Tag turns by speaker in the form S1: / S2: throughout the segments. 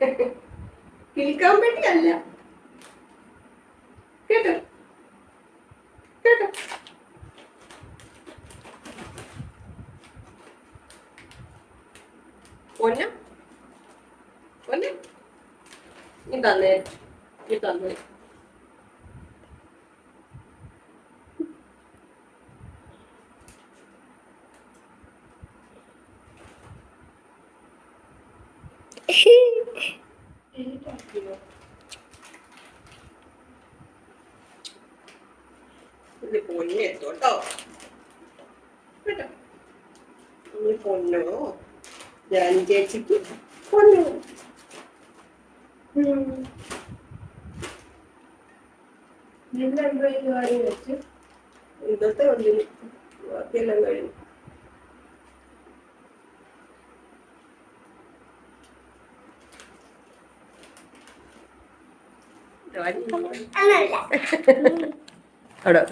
S1: കിളിക്കാൻ പറ്റിയല്ല കേട്ടോ? കേട്ടോ? പൊന്ന? പൊന്ന? നീ തന്നേ. നീ തന്നേ. ഇത് പൊന്നെടുത്തോട്ടോ കേട്ടോ. നീ പൊന്നോ? ഞാൻ ചേച്ചിക്ക് പൊന്നു. വെച്ച്? ഇന്നത്തെ ഒന്നിന് ബാക്കിയെല്ലാം കഴിഞ്ഞു. അവിടെ.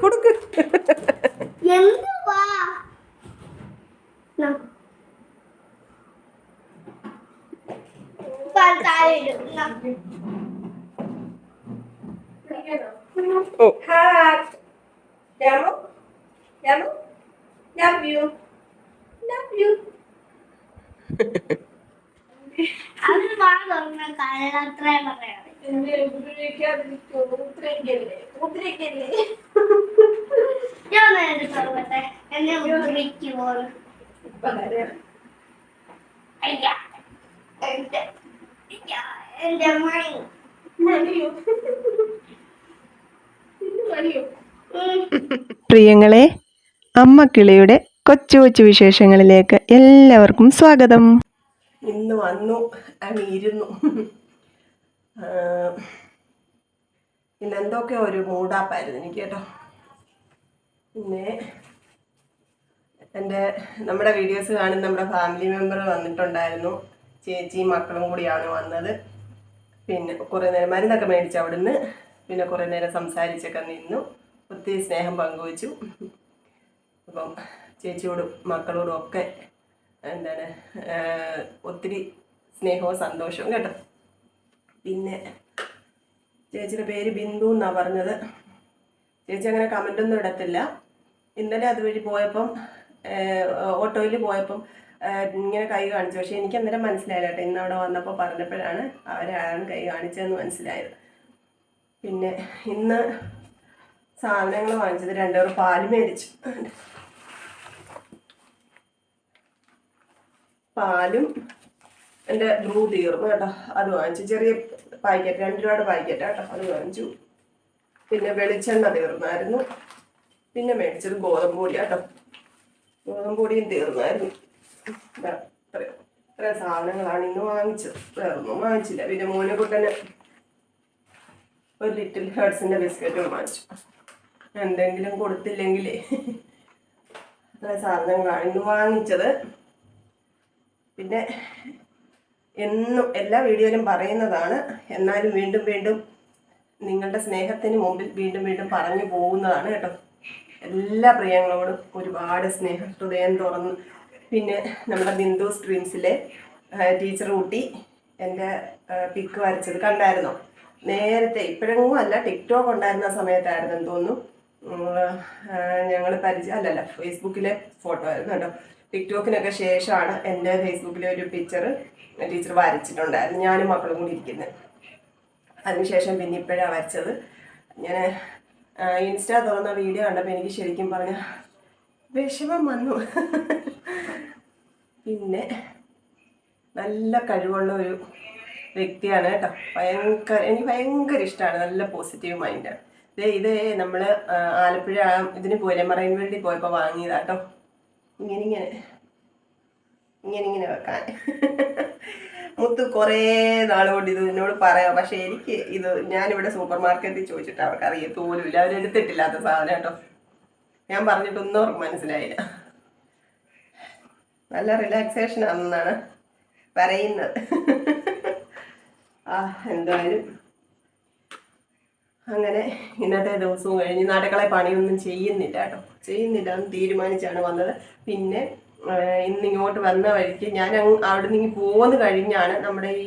S1: കൊടുക്ക് കൊടുക്ക്
S2: എന്തുവാ ന. പാൽ താഴെ ഇടും. ന.
S1: ഓ hat Ramu Ramu love you love you
S2: അത് വാ തുറന്ന കള്ളത്രേ പറയാറ്
S1: എന്നെ ഉപദ്രവിക്കാതിരിക്കോ ഉദ്രവിക്കല്ലേ ഉദ്രവിക്കല്ലേ
S2: ഞാൻ നേരിട്ട് തുറക്കട്ടെ എന്നെ ഉപദ്രവിക്കുമോ
S1: ഇപ്പൊ തരാം
S2: അയ്യ എന്റെ അയ്യ, എന്റെ മണി
S1: മണിയോ ഇത് മണിയോ
S2: ഉം.
S3: പ്രിയങ്ങളെ അമ്മ കിളിയുടെ കൊച്ചു കൊച്ചു വിശേഷങ്ങളിലേക്ക് എല്ലാവർക്കും സ്വാഗതം.
S1: ഇന്ന് വന്നു ഇരുന്നു. ഇന്ന് എന്തൊക്കെ ഒരു മൂടാപ്പായിരുന്നു എനിക്ക് കേട്ടോ പിന്നെ എന്റെ നമ്മുടെ വീഡിയോസ് കാണുന്ന നമ്മുടെ ഫാമിലി മെമ്പർ വന്നിട്ടുണ്ടായിരുന്നു. ചേച്ചിയും മക്കളും കൂടിയാണ് വന്നത്. പിന്നെ കുറേ നേരം മരുന്നൊക്കെ മേടിച്ചു അവിടുന്ന് പിന്നെ കുറേ നേരം സംസാരിച്ചൊക്കെ നിന്നു. ഒത്തിരി സ്നേഹം പങ്കുവച്ചു. അപ്പം ചേച്ചിയോടും മക്കളോടും ഒക്കെ എന്താണ് ഒത്തിരി സ്നേഹവും സന്തോഷവും കേട്ടോ. പിന്നെ ചേച്ചിയുടെ പേര് ബിന്ദു എന്നാണ് പറഞ്ഞത്. ചേച്ചി അങ്ങനെ കമന്റൊന്നും ഇടത്തില്ല. ഇന്നലെ അതുവഴി പോയപ്പം ഓട്ടോയിൽ പോയപ്പം ഇങ്ങനെ കൈ കാണിച്ചു. പക്ഷേ എനിക്ക് അന്നേരം മനസ്സിലായില്ല കേട്ടോ. ഇന്ന് അവിടെ വന്നപ്പോൾ പറഞ്ഞപ്പോഴാണ് അവരാണ് കൈ കാണിച്ചതെന്ന് മനസ്സിലായത്. പിന്നെ ഇന്ന് സാധനങ്ങൾ വാങ്ങിച്ചത് രണ്ടുപേർ പാൽ മേടിച്ചു. പാലും എന്റെ ബ്രൂ തീർന്നു കേട്ടോ അത് വാങ്ങിച്ചു. ചെറിയ പാക്കറ്റ് രണ്ട് രൂപയുടെ പാക്കറ്റ് കേട്ടോ അത് വാങ്ങിച്ചു. പിന്നെ വെളിച്ചെണ്ണ തീർന്നായിരുന്നു. പിന്നെ മേടിച്ചത് ഗോതമ്പ് പൊടി കേട്ടോ. ഗോതമ്പ് പൊടിയും തീർന്നായിരുന്നു. ഇത്ര സാധനങ്ങളാണ് ഇന്ന് വാങ്ങിച്ചത്. വേറൊന്നും വാങ്ങിച്ചില്ല. പിന്നെ മോനെ കൂട്ടന്നെ ഒരു ലിറ്റിൽ ഹേർട്സിന്റെ ബിസ്ക്കറ്റും വാങ്ങിച്ചു. എന്തെങ്കിലും കൊടുത്തില്ലെങ്കിൽ അത്ര സാധനങ്ങളാണ് ഇന്ന് വാങ്ങിച്ചത്. പിന്നെ എന്നും എല്ലാ വീഡിയോയിലും പറയുന്നതാണ്. എന്നാലും വീണ്ടും വീണ്ടും നിങ്ങളുടെ സ്നേഹത്തിന് മുമ്പിൽ വീണ്ടും വീണ്ടും പറഞ്ഞു പോകുന്നതാണ് കേട്ടോ. എല്ലാ പ്രിയങ്ങളോടും ഒരുപാട് സ്നേഹം ഹൃദയം തുറന്ന്. പിന്നെ നമ്മുടെ ബിന്ദു സ്ട്രീംസിലെ ടീച്ചർ കുട്ടി എന്റെ പിക്ക് വരച്ചത് കണ്ടായിരുന്നോ? നേരത്തെ ഇപ്പോഴെങ്ങും അല്ല ടിക്ടോക്ക് ഉണ്ടായിരുന്ന സമയത്തായിരുന്നു തോന്നുന്നു. ഞങ്ങൾ പരിചയം അല്ലല്ല ഫേസ്ബുക്കിലെ ഫോട്ടോ ആയിരുന്നു കേട്ടോ. ടിക്ടോക്കിനൊക്കെ ശേഷമാണ് എന്റെ ഫേസ്ബുക്കിലെ ഒരു പിക്ചർ ടീച്ചർ വരച്ചിട്ടുണ്ടായിരുന്നു ഞാനും മക്കളും കൂടി ഇരിക്കുന്നത് അതിനുശേഷം പിന്നെ ഇപ്പോഴാണ് വരച്ചത്. ഞാൻ ഇൻസ്റ്റാ തുറന്ന വീഡിയോ കണ്ടപ്പോൾ എനിക്ക് ശരിക്കും പറഞ്ഞ വിഷമം വന്നു. പിന്നെ നല്ല കഴിവുള്ള ഒരു വ്യക്തിയാണ് കേട്ടോ. ഭയങ്കര എനിക്ക് ഭയങ്കര ഇഷ്ടമാണ് നല്ല പോസിറ്റീവ് മൈൻഡാണ് ഇത് നമ്മൾ ആലപ്പുഴ ഇതിന് പോയില്ലേ മറൈൻ വേണ്ടി പോയപ്പോൾ വാങ്ങിയതാ കേട്ടോ ഇങ്ങനെ ഇങ്ങനെ. ഇങ്ങനെ ഇങ്ങനെ വെക്കാൻ. മുത്ത് കുറേ നാൾ കൊണ്ട് ഇത് എന്നോട് പറയാം. പക്ഷെ എനിക്ക് ഇത് ഞാനിവിടെ സൂപ്പർ മാർക്കറ്റിൽ ചോദിച്ചിട്ട് അവർക്ക് അറിയത്തോലുമില്ല അവരെടുത്തിട്ടില്ലാത്ത സാധനം കേട്ടോ ഞാൻ പറഞ്ഞിട്ടൊന്നും അവർക്ക് മനസ്സിലായില്ല. നല്ല റിലാക്സേഷൻ ആണെന്നാണ് പറയുന്നത്. ആ എന്തായാലും അങ്ങനെ ഇന്നത്തെ ദിവസവും കഴിഞ്ഞ് നാട്ടുകളെ പണിയൊന്നും ചെയ്യുന്നില്ല കേട്ടോ. ചെയ്യുന്നില്ല എന്ന് തീരുമാനിച്ചാണ് വന്നത്. പിന്നെ ഇന്ന് ഇങ്ങോട്ട് വന്ന വഴിക്ക് ഞാൻ അവിടെ നിന്ന് പോകുന്നു കഴിഞ്ഞാണ് നമ്മുടെ ഈ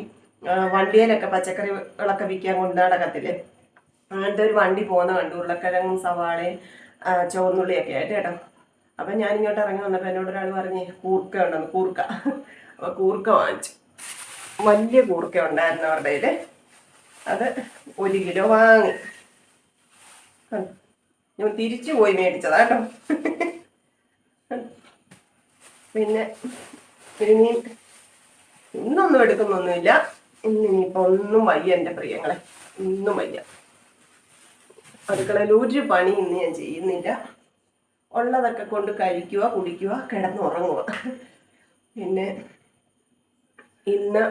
S1: വണ്ടിയിലൊക്കെ പച്ചക്കറികളൊക്കെ വിൽക്കാൻ കൊണ്ട് നടക്കത്തില്ലേ? അങ്ങനത്തെ ഒരു വണ്ടി പോകുന്ന കണ്ടു. ഉരുളക്കിഴങ്ങും സവാളയും ചുവന്നുള്ളിയൊക്കെ ആയിട്ട് കേട്ടോ. അപ്പം ഞാൻ ഇങ്ങോട്ട് ഇറങ്ങി വന്നപ്പോൾ എന്നോട് ഒരാൾ പറഞ്ഞ് കൂർക്ക ഉണ്ടെന്ന് കൂർക്ക. അപ്പോൾ കൂർക്ക വാങ്ങിച്ചു. വലിയ കൂർക്ക ഉണ്ടായിരുന്നു അവരുടെ അത് ഒരു കിലോ വാങ്ങി. ഞാൻ തിരിച്ചു പോയി മേടിച്ചതാ കേട്ടോ. പിന്നെ ഇനി ഇന്നൊന്നും എടുക്കുന്നൊന്നുമില്ല. ഇന്ന് ഇനിയിപ്പോൾ ഒന്നും വയ്യ എന്റെ പ്രിയങ്ങളെ. ഇന്നും വയ്യ. അടുക്കളയിൽ ഒരു പണി ഇന്ന് ഞാൻ ചെയ്യുന്നില്ല. ഉള്ളതൊക്കെ കൊണ്ട് കഴിക്കുക കുടിക്കുക കിടന്നുറങ്ങുക. പിന്നെ ഇന്ന്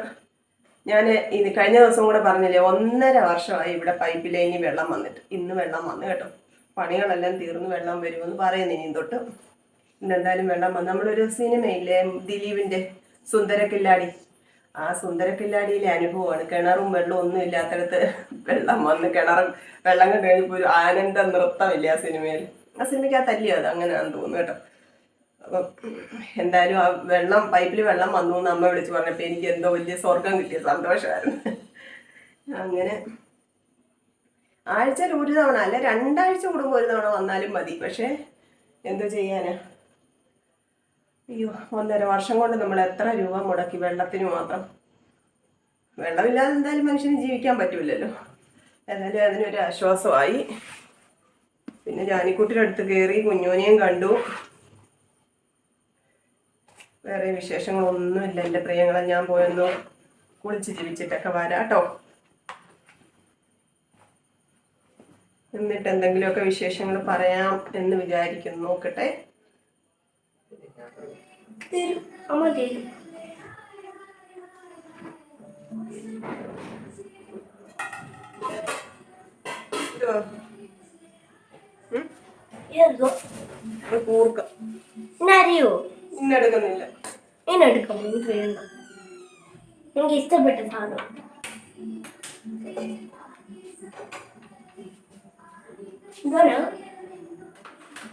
S1: ഞാൻ ഇത് കഴിഞ്ഞ ദിവസം കൂടെ പറഞ്ഞില്ലേ ഒന്നര വർഷമായി ഇവിടെ പൈപ്പ് ലൈനിൽ വെള്ളം വന്നിട്ട്. ഇന്ന് വെള്ളം വന്നു കേട്ടോ. പണികളെല്ലാം തീർന്ന് വെള്ളം വരുമെന്ന് പറയുന്നു ഇനിയും തൊട്ട്. ഇന്നെന്തായാലും വെള്ളം വന്നു. നമ്മളൊരു സിനിമയില്ലേ ദിലീപിന്റെ സുന്ദരക്കില്ലാടി? ആ സുന്ദരക്കില്ലാടിയിലെ അനുഭവമാണ്. കിണറും വെള്ളവും ഒന്നും ഇല്ലാത്തടത്ത് വെള്ളം വന്ന് കിണറും വെള്ളം കഴിഞ്ഞപ്പോൾ ഒരു ആനന്ദ നൃത്തമില്ലേ ആ സിനിമയിൽ? ആ സിനിമയ്ക്കകത്തല്ലയോ അത്? അങ്ങനെയാണെന്ന് തോന്നുന്നു കേട്ടോ. എന്തായാലും ആ വെള്ളം പൈപ്പിൽ വെള്ളം വന്നു എന്ന് അമ്മ വിളിച്ച് പറഞ്ഞപ്പോൾ എനിക്ക് എന്തോ വലിയ സ്വർഗം കിട്ടിയ സന്തോഷമായിരുന്നു. അങ്ങനെ ആഴ്ചയിൽ ഒരു തവണ അല്ല രണ്ടാഴ്ച കൂടുമ്പോൾ ഒരു തവണ വന്നാലും മതി. പക്ഷേ എന്തോ ചെയ്യാനാ? അയ്യോ ഒന്നര വർഷം കൊണ്ട് നമ്മൾ എത്ര രൂപ മുടക്കി വെള്ളത്തിന് മാത്രം? വെള്ളമില്ലാതെ എന്തായാലും മനുഷ്യന് ജീവിക്കാൻ പറ്റൂലല്ലോ. എന്തായാലും അതിനൊരു ആശ്വാസമായി. പിന്നെ ജാനിക്കുട്ടിയുടെ അടുത്ത് കയറി കുഞ്ഞോനെയും കണ്ടു. വേറെ വിശേഷങ്ങളൊന്നുമില്ല. എന്റെ പ്രിയങ്ങളെ ഞാൻ പോയൊന്ന് കുളിച്ച് ജീവിച്ചിട്ടൊക്കെ വരാട്ടോ എന്നിട്ട് എന്തെങ്കിലുമൊക്കെ വിശേഷങ്ങൾ പറയാം എന്ന് വിചാരിക്കുന്നു. നോക്കട്ടെ. കൂർക്ക. ഇന്നെടുക്കുന്നില്ല
S2: എന്നെടുക്കാം എനിക്ക് വേണ്ട എനിക്ക് ഇഷ്ടപ്പെട്ട സാധനം. ഇതാണോ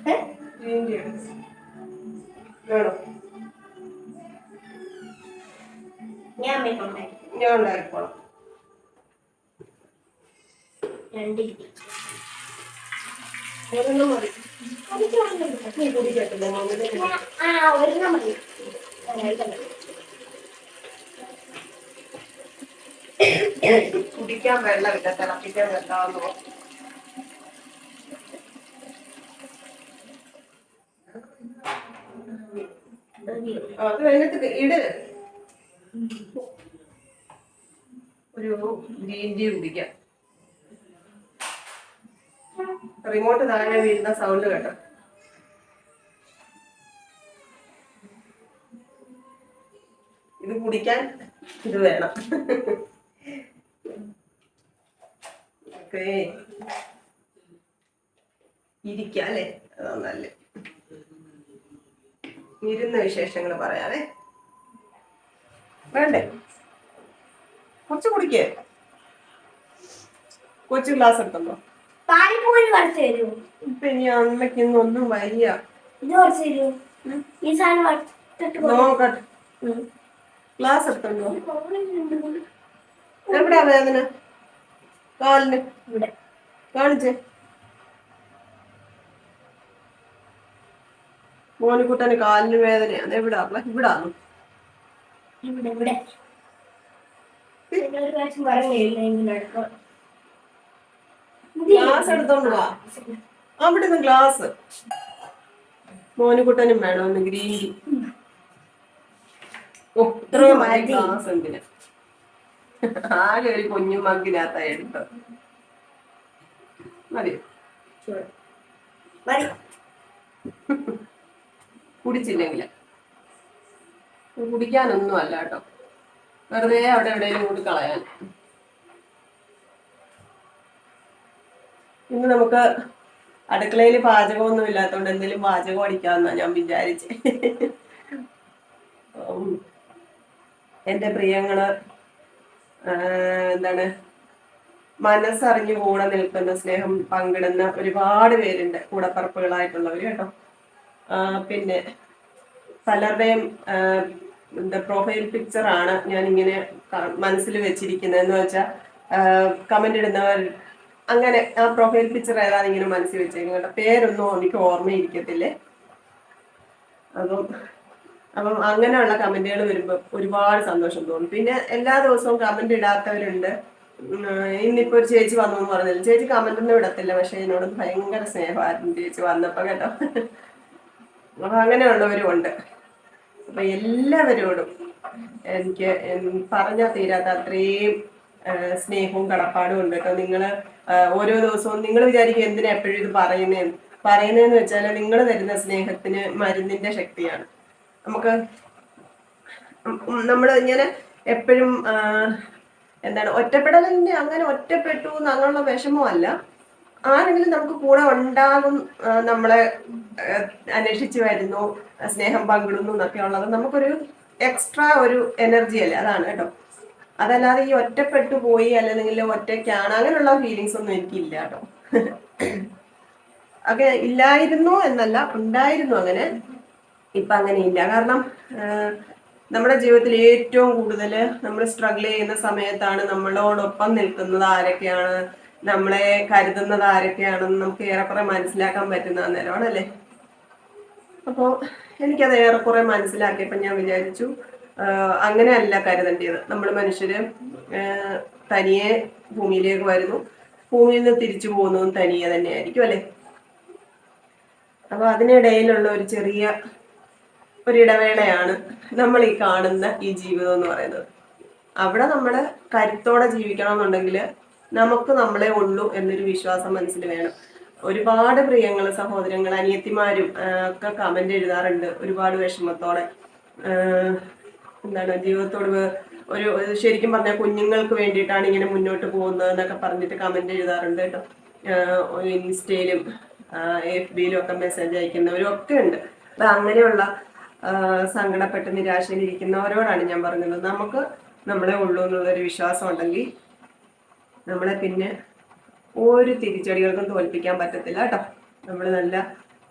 S2: ഏ?
S1: ഗ്രീൻ ടീ എടുക്ക്. വേണോ.
S2: ഞാൻ
S1: ഞാൻ ഉണ്ടാക്കിക്കോളാം.
S2: രണ്ട് കിട്ടി മതി.
S1: നീ
S2: മതി രണ്ടെണ്ണം.
S1: കുടിക്കാൻ വെള്ളമില്ല തിളപ്പിക്കാൻ വെള്ളമാണെന്ന്? അത് അതിനകത്ത് ഇട് ഒരു ഗ്രീൻ ടീ കുടിക്കാം റിമോട്ട് താഴെ വീഴുന്ന സൗണ്ട് കേട്ടോ. ഇത് കുടിക്കാൻ ഇത് വേണം. ഓക്കേ. ഇരിക്കാം അല്ലേ? അതാ നല്ല ഇരുന്ന വിശേഷങ്ങൾ പറയാതെ വേണ്ടേ? കുറച്ച് കുടിക്കേ. കൊച്ചു ഗ്ലാസ് എടുത്തോ
S2: പാനിപ്പൂരി കുറച്ച് തരുമോ
S1: പിന്നെ അമ്മയ്ക്ക് ഒന്നും വയ്യ.
S2: ഇത് കുറച്ച് തരുമോ ഈ സാധനം വറുത്തിട്ട്
S1: നോക്കട്ടെ.
S2: ഉം.
S1: ഗ്ലാസ് എടുത്തോ എവിടെയാ വേദന? കാലിന്.
S2: ഇവിടെ.
S1: കാണിച്ചേ. മോനിക്കുട്ടന് കാലിന് വേദനയാണ് എവിടാ? ഇവിടാണ്
S2: ഇവിടെ. ഇവിടെ ഇവിടെ. ഒരു പ്രാവശ്യം പറഞ്ഞില്ല ഇങ്ങനെ എടുക്കണം
S1: ഗ്ലാസ് എടുത്തോണ്ട് വാ. അവിടെ നിന്ന് ഗ്ലാസ് മോനുകുട്ടനും വേണം ഒന്ന് ഗ്രീൻ ടീ ഓ ഇത്രയും ഗ്ലാസ് എന്തിന്? ആകെ ഒരു കുഞ്ഞു മഗ്ഗിനകത്ത എടുത്തത്. മതി.
S2: മതി.
S1: കുടിച്ചില്ലെങ്കിൽ കുടിക്കാനൊന്നും അല്ല കേട്ടോ. വെറുതെ അവിടെ എവിടെയെങ്കിലും കൂടി കളയാൻ. ഇന്ന് നമുക്ക് അടുക്കളയിൽ പാചകമൊന്നും ഇല്ലാത്തതുകൊണ്ട് എന്തെങ്കിലും പാചകം അടിക്കാമെന്നാ ഞാൻ വിചാരിച്ച്. എന്റെ പ്രിയങ്ങൾ എന്താണ് മനസ്സറിഞ്ഞു കൂടെ നിൽക്കുന്ന സ്നേഹം പങ്കിടുന്ന ഒരുപാട് പേരുണ്ട് കൂടപ്പറപ്പുകളായിട്ടുള്ളവർ കേട്ടോ. പിന്നെ പലരുടെയും എന്താ പ്രൊഫൈൽ പിക്ചറാണ് ഞാൻ ഇങ്ങനെ മനസ്സിൽ വെച്ചിരിക്കുന്നത് എന്ന് വെച്ചാൽ കമന്റ് ഇടുന്നവർ അങ്ങനെ ആ പ്രൊഫൈൽ പിക്ചർ ഏതാണ് ഇങ്ങനെ മനസ്സിൽ വെച്ചേക്കുന്നത് പേരൊന്നും എനിക്ക് ഓർമ്മയിരിക്കത്തില്ലേ. അപ്പം അപ്പം അങ്ങനെയുള്ള കമന്റുകൾ വരുമ്പോൾ ഒരുപാട് സന്തോഷം തോന്നും. പിന്നെ എല്ലാ ദിവസവും കമന്റ് ഇടാത്തവരുണ്ട്. ഇന്നിപ്പോ ഒരു ചേച്ചി വന്നു എന്ന് പറഞ്ഞില്ല? ചേച്ചി കമന്റ് ഒന്നും ഇടത്തില്ല പക്ഷെ എന്നോട് ഭയങ്കര സ്നേഹമായിരുന്നു ചേച്ചി വന്നപ്പോ കേട്ടോ. അപ്പൊ അങ്ങനെയുള്ളവരും ഉണ്ട് അപ്പൊ എല്ലാവരോടും എനിക്ക് പറഞ്ഞാൽ തീരാത്ത അത്രയും സ്നേഹവും കടപ്പാടും ഉണ്ട്. കേട്ടോ നിങ്ങൾ ഓരോ ദിവസവും നിങ്ങൾ വിചാരിക്കും എന്തിനാ എപ്പോഴും ഇത് പറയുന്നതെന്ന് പറയുന്നതെന്ന് വെച്ചാൽ നിങ്ങൾ തരുന്ന സ്നേഹത്തിന് മരുന്നിന്റെ ശക്തിയാണ്. നമുക്ക് നമ്മൾ ഇങ്ങനെ എപ്പോഴും എന്താണ് ഒറ്റപ്പെടലിന്റെ അങ്ങനെ ഒറ്റപ്പെട്ടു അങ്ങനെയുള്ള വിഷമമല്ല ആരെങ്കിലും നമുക്ക് കൂടെ ഉണ്ടാകും നമ്മളെ അന്വേഷിച്ച് വരുന്നു സ്നേഹം പങ്കിടുന്നു എന്നൊക്കെ ഉള്ളത് നമുക്കൊരു എക്സ്ട്രാ ഒരു എനർജി അല്ലേ? അതാണ് കേട്ടോ. അതല്ലാതെ ഈ ഒറ്റപ്പെട്ടു പോയി അല്ലെങ്കിൽ ഒറ്റയ്ക്കാണ് അങ്ങനെയുള്ള ഫീലിങ്സ് ഒന്നും എനിക്കില്ല കേട്ടോ. ഒക്കെ ഇല്ലായിരുന്നു എന്നല്ല ഉണ്ടായിരുന്നു അങ്ങനെ. ഇപ്പൊ അങ്ങനെ ഇല്ല കാരണം നമ്മുടെ ജീവിതത്തിൽ ഏറ്റവും കൂടുതൽ നമ്മൾ സ്ട്രഗിൾ ചെയ്യുന്ന സമയത്താണ് നമ്മളോടൊപ്പം നിൽക്കുന്നത് ആരൊക്കെയാണ് നമ്മളെ കരുതുന്നത് ആരൊക്കെയാണെന്ന് നമുക്ക് ഏറെക്കുറെ മനസ്സിലാക്കാൻ പറ്റുന്ന നേരമാണല്ലേ അപ്പോൾ എനിക്കത് ഏറെക്കുറെ മനസ്സിലാക്കിയപ്പോൾ ഞാൻ വിചാരിച്ചു അങ്ങനെയല്ല കരുതേണ്ടത് നമ്മൾ മനുഷ്യര് തനിയെ ഭൂമിയിലേക്ക് വരുന്നു. ഭൂമിയിൽ നിന്ന് തിരിച്ചു പോകുന്നതും തനിയെ തന്നെയായിരിക്കും അല്ലെ? അപ്പൊ അതിനിടയിലുള്ള ഒരു ചെറിയ ഒരിടവേളയാണ് നമ്മൾ ഈ കാണുന്ന ഈ ജീവിതം എന്ന് പറയുന്നത്. അവിടെ നമ്മൾ കരുത്തോടെ ജീവിക്കണം എന്നുണ്ടെങ്കിൽ നമുക്ക് നമ്മളെ ഉള്ളൂ എന്നൊരു വിശ്വാസം മനസ്സിൽ വേണം. ഒരുപാട് പ്രിയങ്ങൾ സഹോദരങ്ങൾ അനിയത്തിമാരും ഒക്കെ കമന്റ് എഴുതാറുണ്ട്. ഒരുപാട് വിഷമത്തോടെ. എന്താണ് ജീവിതത്തോട് ഒരു ശരിക്കും പറഞ്ഞാൽ കുഞ്ഞുങ്ങൾക്ക് വേണ്ടിയിട്ടാണ് ഇങ്ങനെ മുന്നോട്ട് പോകുന്നത് എന്നൊക്കെ പറഞ്ഞിട്ട് കമന്റ് എഴുതാറുണ്ട് കേട്ടോ. ഇൻസ്റ്റയിലും എഫ് ബിയിലും ഒക്കെ മെസ്സേജ് അയക്കുന്നവരും ഒക്കെ ഉണ്ട്. അപ്പൊ അങ്ങനെയുള്ള സങ്കടപ്പെട്ട് നിരാശയിലിരിക്കുന്നവരോടാണ് ഞാൻ പറഞ്ഞത്. നമുക്ക് നമ്മളെ ഉള്ളൂ എന്നുള്ളൊരു വിശ്വാസം ഉണ്ടെങ്കിൽ നമ്മളെ പിന്നെ ഒരു തിരിച്ചടികൾക്കും തോൽപ്പിക്കാൻ പറ്റത്തില്ല കേട്ടോ. നമ്മൾ നല്ല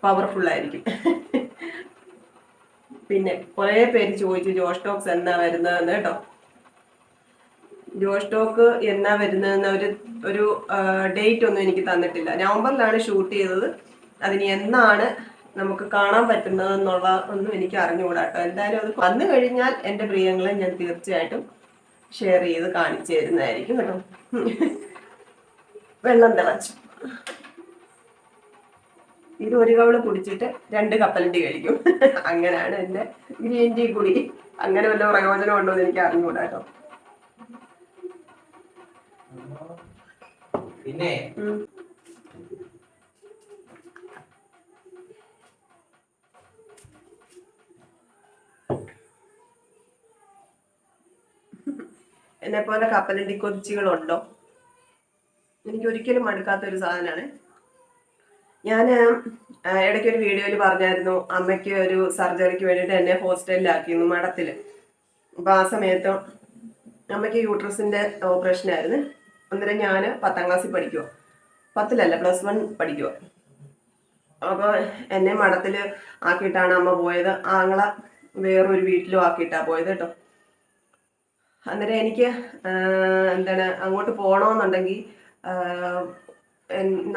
S1: പവർഫുൾ ആയിരിക്കും. പിന്നെ കുറേ പേര് ചോദിച്ചു ജോഷ് ടോക്സ് എന്നാ വരുന്നതെന്ന് കേട്ടോ? ജോഷ് ടോക്ക് എന്നാ വരുന്നതെന്ന് ഒരു ഒരു ഡേറ്റ് ഒന്നും എനിക്ക് തന്നിട്ടില്ല. നവംബറിലാണ് ഷൂട്ട് ചെയ്തത്. അതിന് എന്നാണ് നമുക്ക് കാണാൻ പറ്റുന്നത് എന്നുള്ള ഒന്നും എനിക്ക് അറിഞ്ഞുകൂടാ കേട്ടോ. എന്തായാലും അത് വന്നു കഴിഞ്ഞാൽ എന്റെ പ്രിയങ്ങളെ ഞാൻ തീർച്ചയായിട്ടും ഷെയർ ചെയ്ത് കാണിച്ചു തരുന്നതായിരിക്കും കേട്ടോ. വെള്ളം തിളച്ചു. ഇത് ഒരു കവൾ കുടിച്ചിട്ട് രണ്ട് കപ്പലണ്ടി കഴിക്കും. അങ്ങനെയാണ് എന്റെ ഗ്രീൻ ടീ കുടി. അങ്ങനെ വല്ല പ്രയോജനം ഉണ്ടോ എന്ന് എനിക്ക് അറിഞ്ഞുകൂടാ കേട്ടോ.
S4: പിന്നെ
S1: എന്നെ പോലെ കപ്പലണ്ടി കൊതിച്ചുകളുണ്ടോ എനിക്ക് ഒരിക്കലും മടുക്കാത്ത ഒരു സാധനമാണ്. ഞാൻ ഇടയ്ക്ക് ഒരു വീഡിയോയിൽ പറഞ്ഞായിരുന്നു അമ്മയ്ക്ക് ഒരു സർജറിക്ക് വേണ്ടിയിട്ട് എന്നെ ഹോസ്റ്റലിലാക്കിയിരുന്നു മഠത്തിൽ അപ്പോൾ ആ സമയത്ത് അമ്മയ്ക്ക് യൂട്രസിന്റെ ഓപ്പറേഷൻ ആയിരുന്നു അന്നേരം ഞാൻ പത്താം ക്ലാസ്സിൽ പഠിക്കുക പത്തിലല്ല പ്ലസ് വൺ പഠിക്കുക അപ്പോൾ എന്നെ മഠത്തിൽ ആക്കിയിട്ടാണ് അമ്മ പോയത്. ആങ്ങളെ വേറൊരു വീട്ടിലും ആക്കിയിട്ടാണ് പോയത് കേട്ടോ. അന്നേരം എനിക്ക് എന്താണ് അങ്ങോട്ട് പോകണമെന്നുണ്ടെങ്കിൽ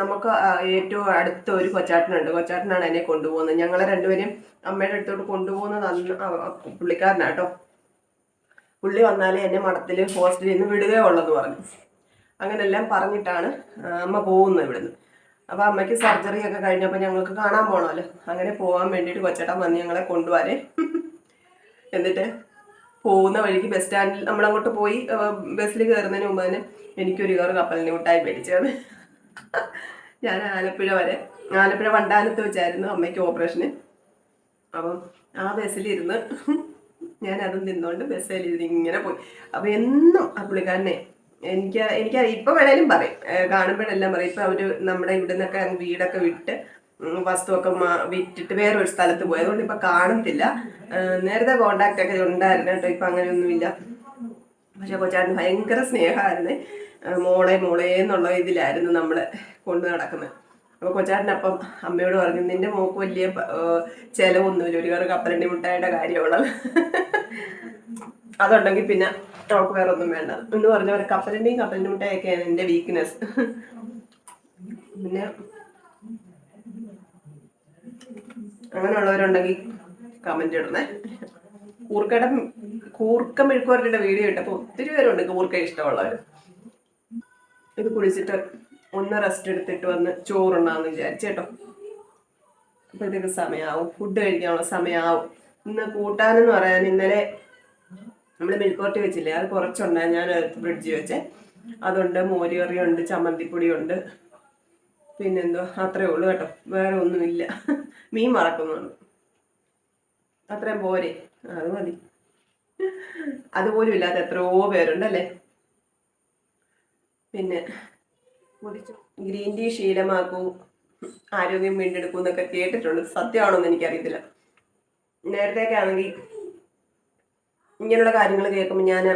S1: നമുക്ക് ഏറ്റവും അടുത്ത ഒരു കൊച്ചാട്ടനുണ്ട്. കൊച്ചാട്ടനാണ് എന്നെ കൊണ്ടുപോകുന്നത്. ഞങ്ങളെ രണ്ടുപേരും അമ്മയുടെ അടുത്തോട്ട് കൊണ്ടുപോകുന്നത് ആ, പുള്ളിക്കാരനാട്ടോ. പുള്ളി വന്നാലേ എന്നെ മഠത്തിൽ ഹോസ്റ്റലിൽ നിന്ന് വിടുകയുള്ളെന്ന് പറഞ്ഞു. അങ്ങനെല്ലാം പറഞ്ഞിട്ടാണ് അമ്മ പോകുന്നത് ഇവിടുന്ന്. അപ്പോൾ അമ്മയ്ക്ക് സർജറി ഒക്കെ കഴിഞ്ഞപ്പോൾ ഞങ്ങൾക്ക് കാണാൻ പോകണമല്ലോ അങ്ങനെ പോകാൻ വേണ്ടിയിട്ട് കൊച്ചേട്ടൻ വന്ന് ഞങ്ങളെ കൊണ്ടുപോകാൻ എന്നിട്ട് പോകുന്ന വഴിക്ക് ബസ് സ്റ്റാൻഡിൽ നമ്മളങ്ങോട്ട് പോയി ബസ്സിൽ കയറുന്നതിന് മുമ്പ് തന്നെ എനിക്കൊരു കയറ് കപ്പലിന് മിഠായി മേടിച്ചത് ഞാൻ ആലപ്പുഴ വരെ. ആലപ്പുഴ വണ്ടാനത്ത് വെച്ചായിരുന്നു അമ്മയ്ക്ക് ഓപ്പറേഷന്. അപ്പം ആ ബസ്സിലിരുന്ന് ഞാൻ അതും തിന്നുകൊണ്ട് ബസ്സിലിരുന്ന് ഇങ്ങനെ പോയി. അപ്പം എന്നും ആ പുള്ളിക്കാരനെ എനിക്ക് എനിക്ക് ഇപ്പം വേണേലും പറയും. കാണുമ്പോഴെല്ലാം പറയും. ഇപ്പം അവർ നമ്മുടെ ഇവിടെ നിന്നൊക്കെ വീടൊക്കെ വിട്ട് വസ്തുവൊക്കെ വിറ്റിട്ട് വേറൊരു സ്ഥലത്ത് പോയി. അതുകൊണ്ട് ഇപ്പം കാണത്തില്ല. നേരത്തെ കോണ്ടാക്റ്റ് ഒക്കെ ഉണ്ടായിരുന്നു കേട്ടോ. ഇപ്പം അങ്ങനെയൊന്നുമില്ല. പക്ഷെ കൊച്ചാട്ടൻ ഭയങ്കര സ്നേഹമായിരുന്നേ. മോളെ മോളെ എന്നുള്ള ഇതിലായിരുന്നു നമ്മൾ കൊണ്ടു നടക്കുന്നത്. അപ്പോൾ കൊച്ചാട്ടനപ്പം അമ്മയോട് പറഞ്ഞു നിന്റെ മോക്ക് വലിയ ചിലവൊന്നുമില്ല. ഒരു കറി കപ്പലണ്ടി മുട്ടായുടെ കാര്യമുള്ളത് അതുണ്ടെങ്കിൽ പിന്നെ ടോക്ക് വേറെ ഒന്നും വേണ്ട. എന്ന് പറഞ്ഞ പോലെ കപ്പലണ്ടിയും കപ്പലണ്ടി മുട്ടായൊക്കെയാണ് എന്റെ വീക്ക്നെസ് പിന്നെ അങ്ങനെയുള്ളവരുണ്ടെങ്കിൽ കമന്റ് ഇടണേ. കൂർക്കയുടെ കൂർക്ക മെഴുക്കുവരട്ടിയുടെ വീഡിയോ ഉണ്ട് അപ്പൊ ഒത്തിരി പേരുണ്ട് കൂർക്ക ഇഷ്ടമുള്ളവർ ഇത് കുടിച്ചിട്ട് ഒന്ന് റെസ്റ്റ് എടുത്തിട്ട് വന്ന് ചോറുണ്ടാന്ന് വിചാരിച്ചു കേട്ടോ അപ്പോഴത്തേക്ക് സമയമാവും ഫുഡ് കഴിക്കാനുള്ള സമയമാവും ഇന്ന് കൂട്ടാനെന്ന് പറയാൻ ഇന്നലെ നമ്മൾ മിൽക്കോട്ടി വെച്ചില്ലേ? അത് കുറച്ചുണ്ടായി. ഞാൻ ഫ്രിഡ്ജ് വെച്ചേ. അതുണ്ട് മോരുകറിയുണ്ട് ചമ്മന്തിപ്പൊടിയുണ്ട്. പിന്നെന്തോ അത്രേ ഉള്ളൂ കേട്ടോ. വേറെ ഒന്നുമില്ല. മീൻ മറക്കുന്നുണ്ട് അത്രയും പോരെ. അത് മതി. അതുപോലും ഇല്ലാത്ത എത്രയോ പേരുണ്ടല്ലേ? പിന്നെ ഗ്രീൻ ടീ ശീലമാക്കൂ. ആരോഗ്യം വീണ്ടെടുക്കൂ എന്നൊക്കെ കേട്ടിട്ടുണ്ട്. സത്യമാണോന്ന് എനിക്കറിയത്തില്ല. നേരത്തെയൊക്കെ ആണെങ്കിൽ ഇങ്ങനെയുള്ള കാര്യങ്ങൾ കേൾക്കുമ്പോൾ ഞാൻ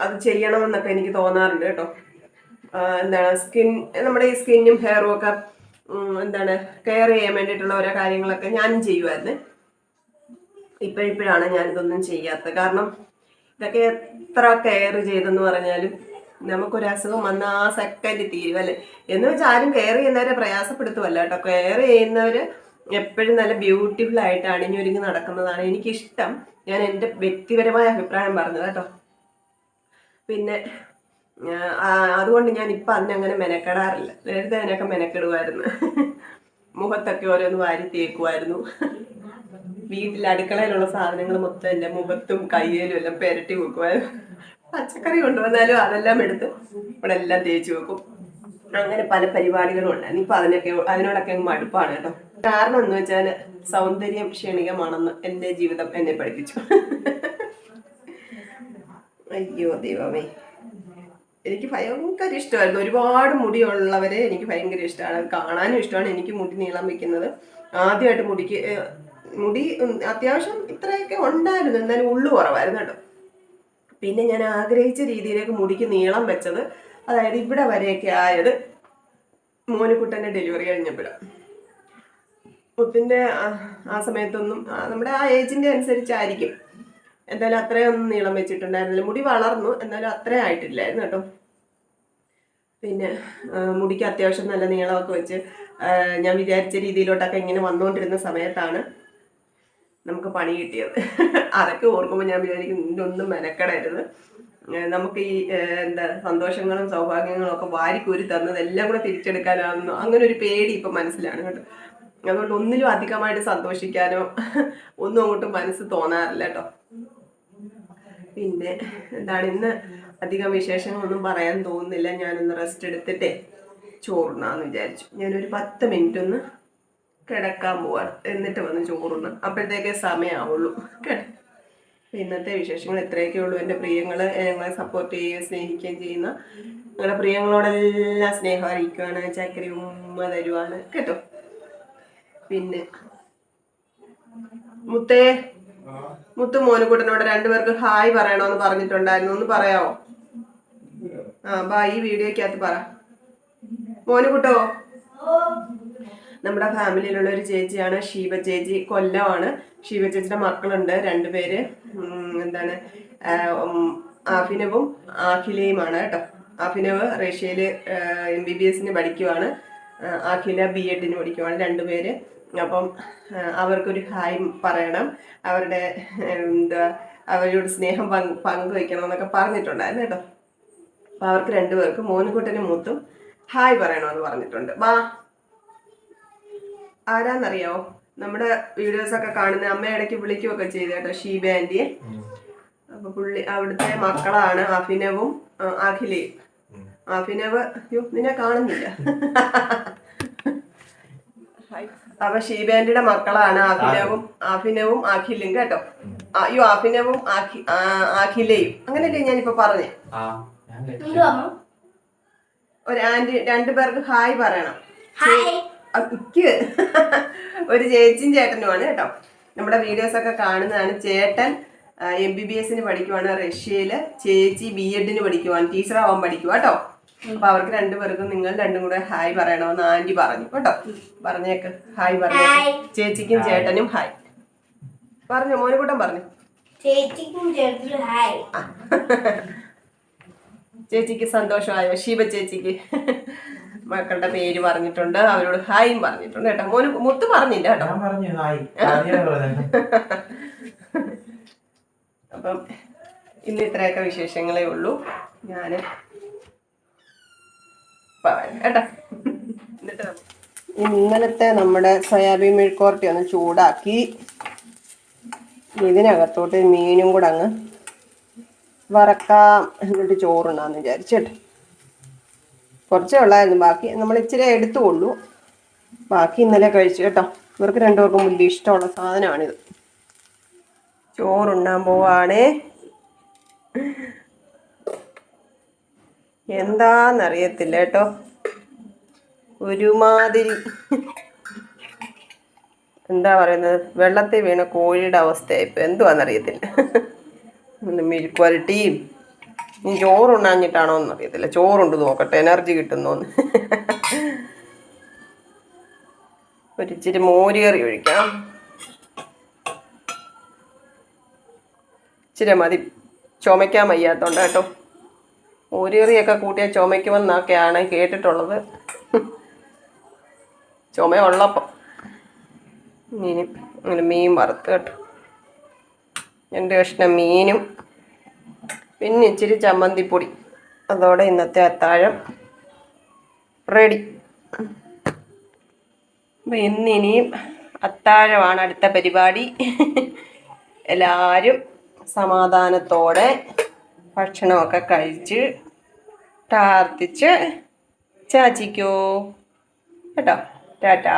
S1: അത് ചെയ്യണമെന്നൊക്കെ എനിക്ക് തോന്നാറുണ്ട് കേട്ടോ. എന്താണ് സ്കിൻ നമ്മുടെ ഈ സ്കിന്നും ഹെയറും ഒക്കെ എന്താണ് കെയർ ചെയ്യാൻ വേണ്ടിയിട്ടുള്ള ഓരോ കാര്യങ്ങളൊക്കെ ഞാനും ചെയ്യുമായിരുന്നു. ഇപ്പോഴിപ്പോഴാണ് ഞാനിതൊന്നും ചെയ്യാത്തത്. കാരണം ഇതൊക്കെ എത്ര കെയർ ചെയ്തെന്ന് പറഞ്ഞാലും നമുക്കൊരു അസുഖം വന്ന ആ സെക്കൻഡ് തീരും അല്ലേ? എന്ന് വെച്ചാൽ ആരും കെയർ ചെയ്യുന്നവരെ പ്രയാസപ്പെടുത്തുമല്ല കേട്ടോ. കെയർ ചെയ്യുന്നവർ എപ്പോഴും നല്ല ബ്യൂട്ടിഫുൾ ആയിട്ട് അണിഞ്ഞൊരുങ്ങി നടക്കുന്നതാണ് എനിക്കിഷ്ടം. ഞാൻ എന്റെ വ്യക്തിപരമായ അഭിപ്രായം പറഞ്ഞത് കേട്ടോ. പിന്നെ അതുകൊണ്ട് ഞാൻ ഇപ്പം അതിനങ്ങനെ മെനക്കെടാറില്ല. നേരത്തെ അതിനൊക്കെ മെനക്കെടുമായിരുന്നു മുഖത്തൊക്കെ ഓരോന്ന് വാരി തേക്കുമായിരുന്നു വീട്ടിൽ അടുക്കളയിലുള്ള സാധനങ്ങൾ മൊത്തം എന്റെ മുഖത്തും കയ്യിലും എല്ലാം പെരട്ടി വെക്കുമായിരുന്നു പച്ചക്കറി കൊണ്ടുവന്നാലും അതെല്ലാം എടുത്ത് ഇവിടെ എല്ലാം തേച്ച് വെക്കും. അങ്ങനെ പല പരിപാടികളും ഉണ്ടായിരുന്നു ഇപ്പം അതിനൊക്കെ അതിനോടൊക്കെ അങ്ങ് മടുപ്പാണ് കേട്ടോ. കാരണം എന്ന് വെച്ചാൽ സൗന്ദര്യം ക്ഷണികമാണെന്ന് എന്റെ ജീവിതം എന്നെ പഠിപ്പിച്ചു. അയ്യോ ദൈവമേ. എനിക്ക് ഭയങ്കര ഇഷ്ടമായിരുന്നു. ഒരുപാട് മുടിയുള്ളവരെ എനിക്ക് ഭയങ്കര ഇഷ്ടമാണ്. കാണാനും ഇഷ്ടമാണ്. എനിക്ക് മുടി നീളം വെക്കുന്നത്. ആദ്യമായിട്ട് മുടിക്ക് മുടി അത്യാവശ്യം ഇത്രയൊക്കെ ഉണ്ടായിരുന്നു. എന്നാലും ഉള്ളു കുറവായിരുന്നു കേട്ടോ. പിന്നെ ഞാൻ ആഗ്രഹിച്ച രീതിയിലേക്ക് മുടിക്ക് നീളം വെച്ചത് അതായത് ഇവിടെ വരെയൊക്കെ ആയത് മോനുകുട്ടന്റെ ഡെലിവറി കഴിഞ്ഞപ്പോഴാണ് മുത്തിന്റെ ആ- സമയത്തൊന്നും നമ്മുടെ ആ ഏജിന്റെ അനുസരിച്ചായിരിക്കും. എന്തായാലും അത്രയൊന്നും നീളം വെച്ചിട്ടുണ്ടായിരുന്നില്ല. മുടി വളർന്നു എന്നാലും അത്രയും ആയിട്ടില്ലായിരുന്നു കേട്ടോ. പിന്നെ മുടിക്ക് അത്യാവശ്യം നല്ല നീളമൊക്കെ വെച്ച് ഞാൻ വിചാരിച്ച രീതിയിലോട്ടൊക്കെ ഇങ്ങനെ വന്നുകൊണ്ടിരുന്ന സമയത്താണ് നമുക്ക് പണി കിട്ടിയത്. അതൊക്കെ ഓർക്കുമ്പോൾ ഞാൻ വിചാരിക്കും ഇതിന്റെ ഒന്നും മെനക്കെടരുത്. നമുക്ക് ഈ എന്താ സന്തോഷങ്ങളും സൗഭാഗ്യങ്ങളും ഒക്കെ വാരിക്കൂരി തന്നത് എല്ലാം കൂടെ തിരിച്ചെടുക്കാനാണെന്നോ അങ്ങനെ ഒരു പേടി ഇപ്പം മനസ്സിലാണ് കേട്ടോ. അതുകൊണ്ട് ഒന്നിലും അധികമായിട്ട് സന്തോഷിക്കാനോ ഒന്നും അങ്ങോട്ട് മനസ്സ് തോന്നാറില്ല കേട്ടോ. പിന്നെ എന്താണ് ഇന്ന് അധികം വിശേഷങ്ങളൊന്നും പറയാൻ തോന്നുന്നില്ല. ഞാനൊന്ന് റെസ്റ്റ് എടുത്തിട്ടേ ചോറുണ്ണാന്ന് വിചാരിച്ചു. ഞാനൊരു പത്ത് മിനിറ്റ് ഒന്ന് കിടക്കാൻ പോവാണ് എന്നിട്ട് വന്ന് ചോറുണ്ണ. അപ്പോഴത്തേക്കേ സമയമാവുള്ളൂ കേട്ടോ? ഇന്നത്തെ വിശേഷങ്ങൾ ഇത്രയൊക്കെ ഉള്ളൂ. എന്റെ പ്രിയങ്ങൾ ഞങ്ങളെ സപ്പോർട്ട് ചെയ്യുകയും സ്നേഹിക്കുകയും ചെയ്യുന്ന നിങ്ങളുടെ പ്രിയങ്ങളോടെല്ലാം സ്നേഹം അറിയിക്കുവാണ്. ചക്കരി ഉമ്മ തരുവാണ്. കേട്ടോ? പിന്നെ മുത്തേ മുത്തു മോനുകുട്ടനോട് രണ്ടുപേർക്ക് ഹായ് പറയണമെന്ന് പറഞ്ഞിട്ടുണ്ടായിരുന്നു. ഒന്ന് പറയാമോ ആ ബാ ഈ വീഡിയോക്കകത്ത് പറ. മോനുകുട്ടോ? നമ്മുടെ ഫാമിലിയിലുള്ള ഒരു ചേച്ചിയാണ് ഷീബ ചേച്ചി. കൊല്ലമാണ്. ഷീബ ചേച്ചിയുടെ മക്കളുണ്ട് രണ്ടുപേര് എന്താണ്? ആഫിനവും ആഖിലയുമാണ് കേട്ടോ. ആഫിനവ് റഷ്യയിൽ എം ബി ബി എസിന് പഠിക്കുവാണ്. ആഖില ബി എഡിന് പഠിക്കുവാണ് രണ്ടുപേര് അപ്പം അവർക്കൊരു ഹായ് പറയണം. അവരുടെ എന്താ അവരോട് സ്നേഹം പങ്ക് പങ്കുവയ്ക്കണം എന്നൊക്കെ പറഞ്ഞിട്ടുണ്ടായിരുന്നു കേട്ടോ. അപ്പം അവർക്ക് രണ്ടുപേർക്കും മോനുകുട്ടനും മൂത്തും ഹായ് പറയണമെന്ന് പറഞ്ഞിട്ടുണ്ട്. വാ. ആരാന്നറിയാവോ? നമ്മുടെ വീഡിയോസ് ഒക്കെ കാണുന്ന അമ്മ ഇടയ്ക്ക് വിളിക്കുകയൊക്കെ ചെയ്തു കേട്ടോ ഷീബ ആന്റിയെ അപ്പൊ പുള്ളി അവിടുത്തെ മക്കളാണ് അഭിനവും അഖിലയും. അഭിനവ് അയ്യോ നിന്നെ കാണുന്നില്ല. അപ്പൊ ഷീബാൻഡിയുടെ മക്കളാണ് അഭിനവും അഭിനവും അഖിലും കേട്ടോ. ആ, അയ്യോ അഭിനവും അഖിലയും. അങ്ങനെയല്ലേ ഞാനിപ്പോ പറഞ്ഞേ. ഒരു ആന്റി രണ്ടുപേർക്ക് ഹായ് പറയണം.
S2: ഹായ്.
S1: ഇക്ക് ഒരു ചേച്ചിയും ചേട്ടനുമാണ് കേട്ടോ. നമ്മുടെ വീഡിയോസ് ഒക്കെ കാണുന്നതാണ്. ചേട്ടൻ എം ബി ബി എസിന് പഠിക്കുവാണ് റഷ്യയിൽ ചേച്ചി ബി എഡിന് പഠിക്കുവാണ് ടീച്ചറാവാൻ പഠിക്കുക കേട്ടോ. അപ്പൊ അവർക്ക് രണ്ടുപേർക്കും നിങ്ങൾ രണ്ടും കൂടെ ഹായ് പറയണമെന്ന് ആന്റി പറഞ്ഞു കേട്ടോ. പറഞ്ഞേക്ക് ഹായ് പറഞ്ഞേക്ക്. ചേച്ചിക്കും ചേട്ടനും ഹായ് പറഞ്ഞു മോനുകൂട്ടം പറഞ്ഞു.
S2: ചേച്ചിക്കും ചേട്ടനും ഹായ്
S1: ചേച്ചിക്ക് സന്തോഷമായോ? ശിവ ചേച്ചിക്ക്. മക്കളുടെ പേര് പറഞ്ഞിട്ടുണ്ട് അവരോട് ഹായും പറഞ്ഞിട്ടുണ്ട് കേട്ടോ. മോന് മുത്ത് പറഞ്ഞില്ല കേട്ടോ. അപ്പം ഇന്ന് ഇത്രയൊക്കെ വിശേഷങ്ങളേ ഉള്ളൂ. ഞാൻ കേട്ടോ. എന്നിട്ട് ഇന്നലത്തെ നമ്മുടെ സോയാബീൻ മെഴുക്കോർട്ടി ഒന്ന് ചൂടാക്കി ഇതിനകത്തോട്ട് മീനും കൂടെ അങ്ങ് വറക്കാം എന്നിട്ട് ചോറുണ്ടാന്ന് വിചാരിച്ചേട്ടെ കുറച്ചേ ഉള്ളായിരുന്നു. ബാക്കി നമ്മൾ ഇച്ചിരി എടുത്തുകൊള്ളൂ. ബാക്കി ഇന്നലെ കഴിച്ചു കേട്ടോ. ഇവർക്ക് രണ്ടുപേർക്കും വലിയ ഇഷ്ടമുള്ള സാധനമാണിത്. ചോറുണ്ണാൻ പോവാണേ. എന്താന്നറിയത്തില്ല കേട്ടോ. ഒരുമാതിരി. എന്താ പറയുന്നത്? വെള്ളത്തിൽ വീണ കോഴിയുടെ അവസ്ഥയായിപ്പോൾ എന്തുവാന്നറിയത്തില്ല. മിൽക്ക് മെഴുക്കുവരട്ടിയും ഇനി ചോറുണ്ണാഞ്ഞിട്ടാണോ എന്നറിയത്തില്ല. ചോറുണ്ട് നോക്കട്ടെ. എനർജി കിട്ടുന്നു ഒരിച്ചിരി മോരുകറി ഒഴിക്കാം. ഇച്ചിരി മതി. ചുമയ്ക്കാൻ വയ്യാത്തോണ്ട് കേട്ടോ. മോരുകറിയൊക്കെ കൂട്ടിയാൽ ചുമയ്ക്കുമെന്നൊക്കെയാണ് കേട്ടിട്ടുള്ളത്. ചുമയുള്ളപ്പം ഇനി അങ്ങനെ മീൻ വറുത്ത് കേട്ടോ. രണ്ട് കഷ്ണം മീനും. പിന്നെ ഇച്ചിരി ചമ്മന്തിപ്പൊടി. അതോടെ ഇന്നത്തെ അത്താഴം റെഡി അപ്പം ഇന്നിനിയും അത്താഴമാണ് അടുത്ത പരിപാടി. എല്ലാവരും സമാധാനത്തോടെ ഭക്ഷണമൊക്കെ കഴിച്ച് പ്രാർത്ഥിച്ച് ചാച്ചിക്കോ. കേട്ടോ? ടാറ്റാ.